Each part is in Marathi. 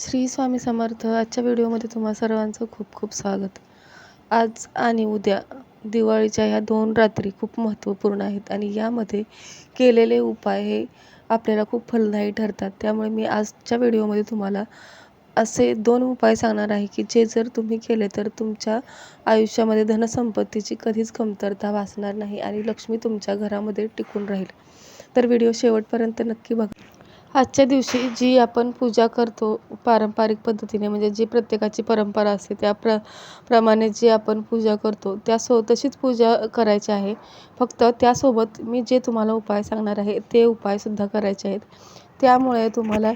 श्री स्वामी समर्थ. आजच्या व्हिडिओमध्ये तुम्हा सर्वांचं खूप खूप स्वागत. आज आणि उद्या दिवाळीच्या ह्या दोन रात्री खूप महत्त्वपूर्ण आहेत आणि यामध्ये केलेले उपाय हे आपल्याला खूप फलदायी ठरतात. त्यामुळे मी आजच्या व्हिडिओमध्ये तुम्हाला असे दोन उपाय सांगणार आहे की जे जर तुम्ही केले तर तुमच्या आयुष्यामध्ये धनसंपत्तीची कधीच कमतरता भासणार नाही आणि लक्ष्मी तुमच्या घरामध्ये टिकून राहील. तर व्हिडिओ शेवटपर्यंत नक्की बघा. आजच्या दिवशी जी आपण पूजा करतो पारंपरिक पद्धतीने म्हणजे जी प्रत्येकाची परंपरा असते त्या प्र प्रमाणे जी आपण पूजा करतो त्या सो तशीच पूजा करायची आहे. फक्त त्यासोबत मी जे तुम्हाला उपाय सांगणार आहे ते उपायसुद्धा करायचे आहेत. त्यामुळे तुम्हाला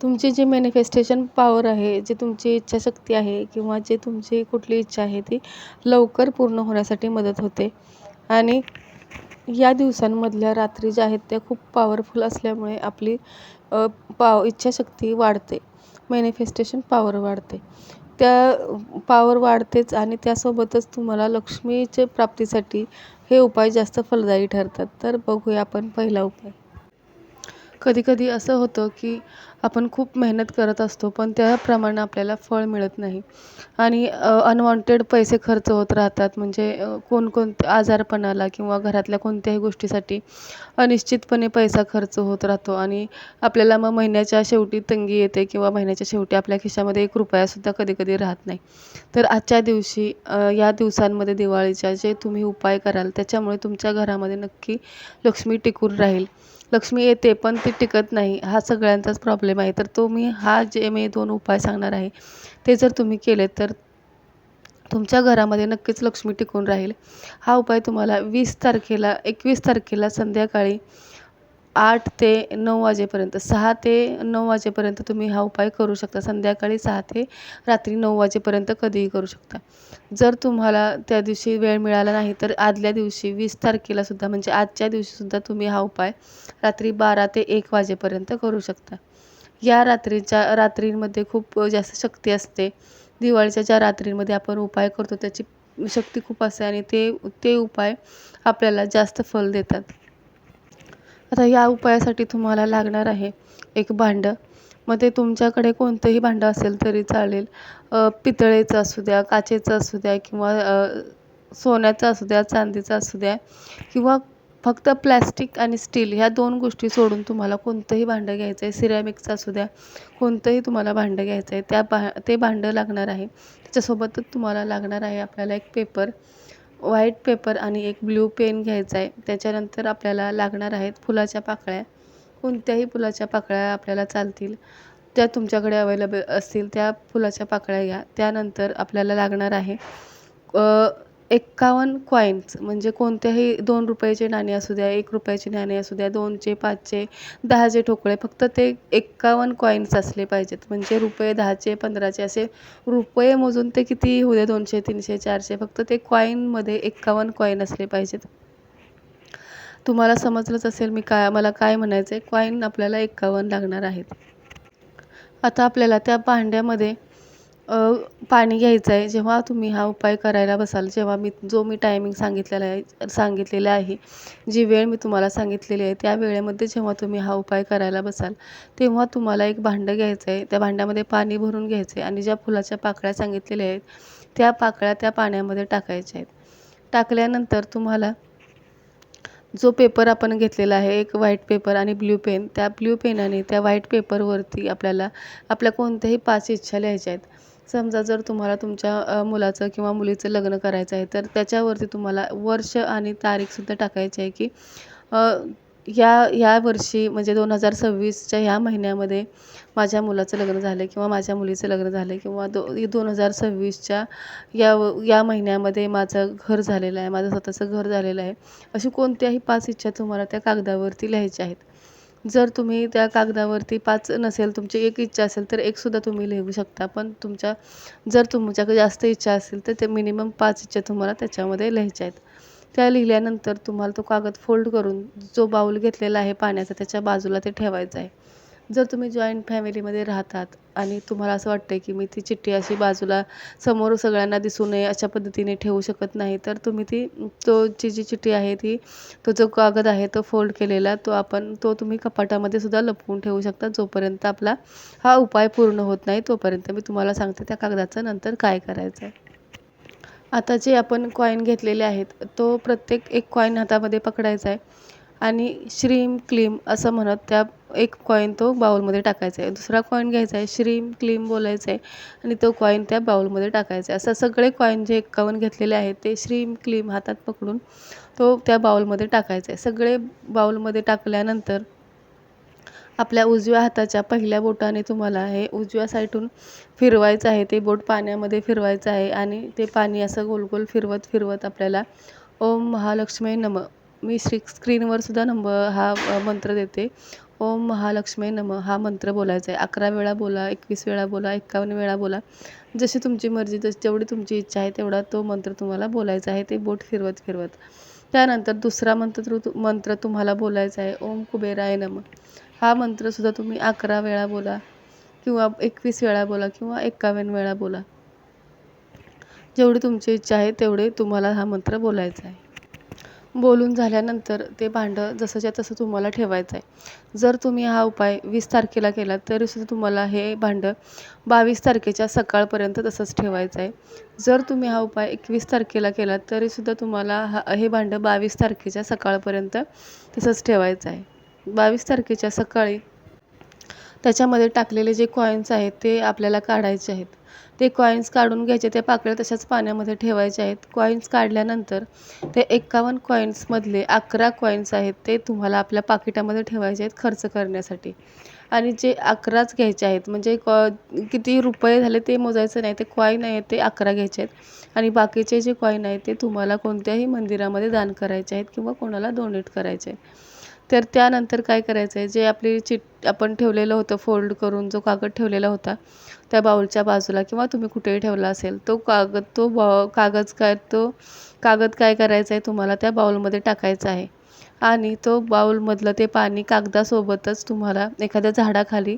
तुमची जी मॅनिफेस्टेशन पॉवर आहे जी तुमची इच्छाशक्ती आहे किंवा जे तुमची कुठली इच्छा आहे ती लवकर पूर्ण होण्यासाठी मदत होते. आणि या दिवसांमधल्या रात्री ज्या आहेत त्या खूप पॉवरफुल असल्यामुळे आपली पाव इच्छाशक्ती वाढते. मॅनिफेस्टेशन पॉवर वाढते. त्या पॉवर वाढतेच आणि त्यासोबतच तुम्हाला लक्ष्मीच्या प्राप्तीसाठी हे उपाय जास्त फलदायी ठरतात. तर बघूया आपण पहिला उपाय. कधीकधी असं होतं की आपण खूप मेहनत करत असतो पण त्याप्रमाणे आपल्याला फळ मिळत नाही. आणि अनवॉन्टेड पैसे खर्च होत राहतात. म्हणजे कोणकोणते आजारपणाला किंवा घरातल्या कोणत्याही गोष्टीसाठी अनिश्चितपणे पैसा खर्च होत राहतो. आणि आपल्याला मग महिन्याच्या शेवटी तंगी येते किंवा महिन्याच्या शेवटी आपल्या खिशामध्ये एक रुपयासुद्धा कधीकधी राहत नाही. तर आजच्या दिवशी या दिवसांमध्ये दिवाळीच्या जे तुम्ही उपाय कराल त्याच्यामुळे तुमच्या घरामध्ये नक्की लक्ष्मी टिकून राहील. लक्ष्मी येते पण ती टिकत नाही. हा सगळ्यांचाच प्रॉब्लेम आहे. तर तो मी हा जे मी दोन उपाय सांगणार आहे ते जर तुम्ही केले तर तुमच्या घरामध्ये नक्कीच लक्ष्मी टिकून राहील. हा उपाय तुम्हाला वीस तारखेला एकवीस तारखेला संध्याकाळी आठ ते नऊ वाजेपर्यंत सहा ते नऊ वाजेपर्यंत तुम्ही हा उपाय करू शकता. संध्याकाळी सहा ते रात्री नऊ वाजेपर्यंत कधीही करू शकता. जर तुम्हाला त्या दिवशी वेळ मिळाला नाही तर आदल्या दिवशी वीस तारखेलासुद्धा म्हणजे आजच्या दिवशीसुद्धा तुम्ही हा उपाय रात्री बारा ते एक वाजेपर्यंत करू शकता. या रात्रीच्या रात्रींमध्ये खूप जास्त शक्ती असते. दिवाळीच्या ज्या रात्रींमध्ये आपण उपाय करतो त्याची शक्ती खूप असते आणि ते ते उपाय आपल्याला जास्त फल देतात. आता या उपायासाठी तुम्हाला लागणार आहे एक भांडं. मग ते तुमच्याकडे कोणतंही भांडं असेल तरी चालेल. पितळेचं असू द्या काचेचं असू द्या किंवा सोन्याचं असू द्या चांदीचं असू द्या किंवा फक्त प्लॅस्टिक आणि स्टील ह्या दोन गोष्टी सोडून तुम्हाला कोणतंही भांडं घ्यायचं आहे सिरॅमिकचं असू द्या कोणतंही तुम्हाला भांडं घ्यायचं आहे त्या भा ते भांडं लागणार आहे. त्याच्यासोबतच तुम्हाला लागणार आहे आपल्याला एक पेपर. व्हाईट पेपर आणि एक ब्ल्यू पेन घ्यायचा आहे. त्याच्यानंतर आपल्याला लागणार आहेत फुलाच्या पाकळ्या. कोणत्याही फुलाच्या पाकळ्या आपल्याला चालतील. त्या तुमच्याकडे अवेलेबल असतील त्या फुलाच्या पाकळ्या घ्या. त्यानंतर आपल्याला लागणार आहे एक्कावन्न कॉईन्स म्हणजे कोणत्याही दोन रुपयाचे नाणे असू द्या एक रुपयाचे नाणे असू द्या दोनचे पाचचे दहाचे ठोकळे फक्त ते एक्कावन्न कॉईन्स असले पाहिजेत. म्हणजे रुपये दहाचे पंधराचे असे रुपये मोजून ते किती होऊ द्या दोनशे तीनशे चारशे फक्त ते कॉईनमध्ये एक्कावन्न कॉईन असले पाहिजेत. तुम्हाला समजलंच असेल मी काय मला काय म्हणायचं आहे कॉईन आपल्याला एक्कावन्न लागणार आहेत. आता आपल्याला त्या भांड्यामध्ये पाणी घ्यायचं आहे जेव्हा तुम्ही हा उपाय करायला बसाल जेव्हा मी जो मी टायमिंग सांगितलेला आहे सांगितलेला आहे जी वेळ मी तुम्हाला सांगितलेली आहे त्या वेळेमध्ये जेव्हा तुम्ही हा उपाय करायला बसाल तेव्हा तुम्हाला एक भांडं घ्यायचं आहे त्या भांड्यामध्ये पाणी भरून घ्यायचं आहे आणि ज्या फुलाच्या पाकळ्या सांगितलेल्या आहेत त्या पाकळ्या त्या पाण्यामध्ये टाकायच्या आहेत. टाकल्यानंतर तुम्हाला जो पेपर आपण घेतलेला आहे एक व्हाईट पेपर आणि ब्ल्यू पेन त्या ब्ल्यू पेनाने त्या व्हाईट पेपरवरती आपल्याला आपल्या कोणत्याही पाच इच्छा लिहायच्या आहेत. समजा जर तुम्हाला तुमच्या मुलाचं किंवा मुलीचं लग्न करायचं आहे तर त्याच्यावरती तुम्हाला वर्ष आणि तारीखसुद्धा टाकायची आहे की या या वर्षी म्हणजे दोन हजार सव्वीसच्या ह्या महिन्यामध्ये माझ्या मुलाचं लग्न झालं किंवा माझ्या मुलीचं लग्न झालं किंवा दो दोन हजार सव्वीसच्या या या महिन्यामध्ये माझं घर झालेलं आहे माझं स्वतःचं घर झालेलं आहे अशी कोणत्याही पाच इच्छा तुम्हाला त्या कागदावरती लिहायच्या आहेत. जर तुम्ही त्या कागदावरती पाच नसेल तुमची एक इच्छा असेल तर एकसुद्धा तुम्ही लिहू शकता. पण तुमच्या जर तुमच्याकडे जास्त इच्छा असेल तर ते मिनिमम पाच इच्छा तुम्हाला त्याच्यामध्ये लिहायच्या आहेत. त्या लिहिल्यानंतर तुम्हाला तो कागद फोल्ड करून जो बाऊल घेतलेला आहे पाण्याचा त्याच्या बाजूला ते ठेवायचा आहे. जर तुम्ही जॉईंट फॅमिलीमध्ये राहतात आणि तुम्हाला असं वाटतं आहे की मी ती चिठ्ठी अशी बाजूला समोर सगळ्यांना दिसू नये अशा पद्धतीने ठेवू शकत नाही तर तुम्ही ती तो जी जी चिठ्ठी आहे ती तो जो कागद आहे तो फोल्ड केलेला तो आपण तो तुम्ही कपाटामध्ये सुद्धा लपवून ठेवू शकता जोपर्यंत आपला हा उपाय पूर्ण होत नाही तोपर्यंत मी तुम्हाला सांगते त्या कागदाचं नंतर काय करायचं आहे आता जे आपण कॉईन घेतलेले आहेत तो प्रत्येक एक कॉईन हातामध्ये पकडायचा आहे आणि श्रीम क्लीम असं म्हणत त्या एक कॉईन तो बाउलमध्ये टाकायचा आहे. दुसरा कॉईन घ्यायचा आहे श्रीम क्लीम बोलायचं आहे आणि तो कॉईन त्या बाउलमध्ये टाकायचा आहे. असं सगळे कॉईन जे एकावन्न घेतलेले आहेत ते श्रीम क्लीम हातात पकडून तो त्या बाउलमध्ये टाकायचा आहे. सगळे बाउलमध्ये टाकल्यानंतर आपल्या उजव्या हाताच्या पहिल्या बोटाने तुम्हाला हे उजव्या साईडून फिरवायचं आहे. ते बोट पाण्यामध्ये फिरवायचं आहे आणि ते पाणी असं गोल गोल फिरवत फिरवत आपल्याला ओम महालक्ष्मी नम मी श्री स्क्रीनवर सुद्धा नंबर हा मंत्र देते. ओम महालक्ष्मी नम हा मंत्र बोलायचा आहे. अकरा वेळा बोला एकवीस वेळा बोला एकावन्न वेळा बोला. जशी तुमची मर्जी जशी जेवढी तुमची इच्छा आहे तेवढा तो मंत्र तुम्हाला बोलायचा आहे. ते बोट फिरवत फिरवत. त्यानंतर दुसरा मंत्र मंत्र तुम्हाला बोलायचा आहे. ओम कुबेराय नम. हा मंत्रसुद्धा तुम्ही अकरा वेळा बोला किंवा एकवीस वेळा बोला किंवा एकावन्न वेळा बोला. जेवढी तुमची इच्छा आहे तेवढे तुम्हाला हा मंत्र बोलायचा आहे. बोलून झाल्यानंतर ते भांडं जसंच्या तसं तुम्हाला ठेवायचं आहे. जर तुम्ही हा उपाय वीस तारखेला केला तरीसुद्धा तुम्हाला हे भांडं बावीस तारखेच्या सकाळपर्यंत तसंच ठेवायचं आहे. जर तुम्ही हा उपाय एकवीस तारखेला केला तरीसुद्धा तुम्हाला हा हे भांडं बावीस तारखेच्या सकाळपर्यंत तसंच ठेवायचं आहे. बावीस तारखेच्या सकाळी त्याच्यामध्ये टाकलेले जे कॉईन्स आहेत ते आपल्याला काढायचे आहेत. ते कॉईन्स काढून घ्यायचे त्या पाकळ्या तशाच पाण्यामध्ये ठेवायचे आहेत. कॉईन्स काढल्यानंतर ते एकावन्न कॉईन्समधले अकरा कॉईन्स आहेत ते तुम्हाला आपल्या पाकिटामध्ये ठेवायचे आहेत खर्च करण्यासाठी. आणि जे अकराच घ्यायचे आहेत म्हणजे कॉ किती रुपये झाले ते मोजायचं नाही ते कॉईन आहेत ते अकरा घ्यायचे आहेत. आणि बाकीचे जे कॉईन आहेत ते तुम्हाला कोणत्याही मंदिरामध्ये दान करायचे आहेत किंवा कोणाला डोनेट करायचे आहेत. तर त्यानंतर काय करायचं आहे? जे आपली चिट आपण ठेवलेलं होतं फोल्ड करून जो कागद ठेवलेला होता त्या बाउलच्या बाजूला किंवा तुम्ही कुठेही ठेवला असेल तो कागद तो बॉ कागद काय तो कागद काय करायचा आहे तुम्हाला त्या बाउलमध्ये टाकायचा आहे. आणि तो बाउलमधलं ते पाणी कागदासोबतच तुम्हाला एखाद्या झाडाखाली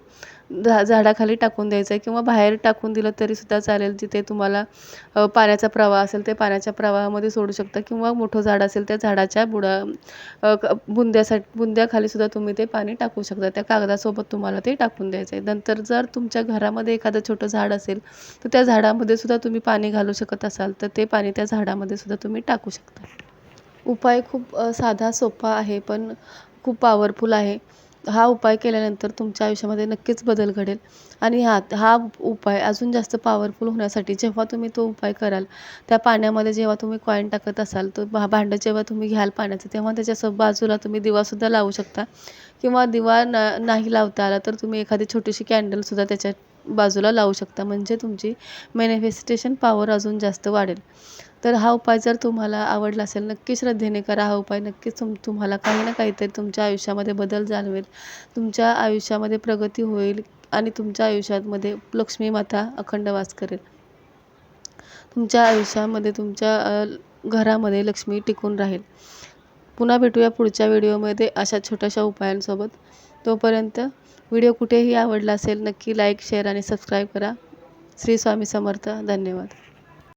झा झाडाखाली टाकून द्यायचं आहे किंवा बाहेर टाकून दिलं तरीसुद्धा चालेल जिथे तुम्हाला पाण्याचा प्रवाह असेल ते पाण्याच्या प्रवाहामध्ये सोडू शकता किंवा मोठं झाड असेल त्या झाडाच्या बुडा बुंद्यासाठी बुंद्याखालीसुद्धा तुम्ही ते पाणी टाकू शकता. त्या कागदासोबत तुम्हाला ते टाकून द्यायचं आहे नंतर जर तुमच्या घरामध्ये एखादं छोटं झाड असेल तर त्या झाडामध्ये सुद्धा तुम्ही पाणी घालू शकत असाल तर ते पाणी त्या झाडामध्ये सुद्धा तुम्ही टाकू शकता. उपाय खूप साधा सोपा आहे पण खूप पॉवरफुल आहे. हा उपाय केल्यानंतर तुमच्या आयुष्यामध्ये नक्कीच बदल घडेल. आणि हा हा उपाय अजून जास्त पॉवरफुल होण्यासाठी जेव्हा तुम्ही तो उपाय कराल त्या पाण्यामध्ये जेव्हा तुम्ही कॉईन टाकत असाल तर भा भांडं जेव्हा तुम्ही घ्याल पाण्याचं तेव्हा त्याच्या बाजूला तुम्ही दिवासुद्धा लावू शकता. किंवा दिवा ना नाही लावता आला तर तुम्ही एखादी छोटीशी कॅन्डलसुद्धा त्याच्या बाजूला लावू शकता म्हणजे तुमची मॅनिफेस्टेशन पॉवर अजून जास्त वाढेल. तर हा उपाय जर तुम्हाला आवडला असेल नक्की श्रद्धेने करा हा उपाय. नक्कीच तुम तुम्हाला काही ना काहीतरी तुमच्या आयुष्यामध्ये बदल जाणवेल. तुमच्या आयुष्यामध्ये प्रगती होईल आणि तुमच्या आयुष्यामध्ये लक्ष्मी माता अखंड वास करेल. तुमच्या आयुष्यामध्ये तुमच्या घरामध्ये लक्ष्मी टिकून राहील. पुन्हा भेटूया पुढच्या व्हिडिओमध्ये अशा छोट्याशा उपायांसोबत. तोपर्यंत व्हिडिओ कुठेही आवडला असेल नक्की लाईक शेअर आणि सबस्क्राईब करा. श्री स्वामी समर्थ. धन्यवाद.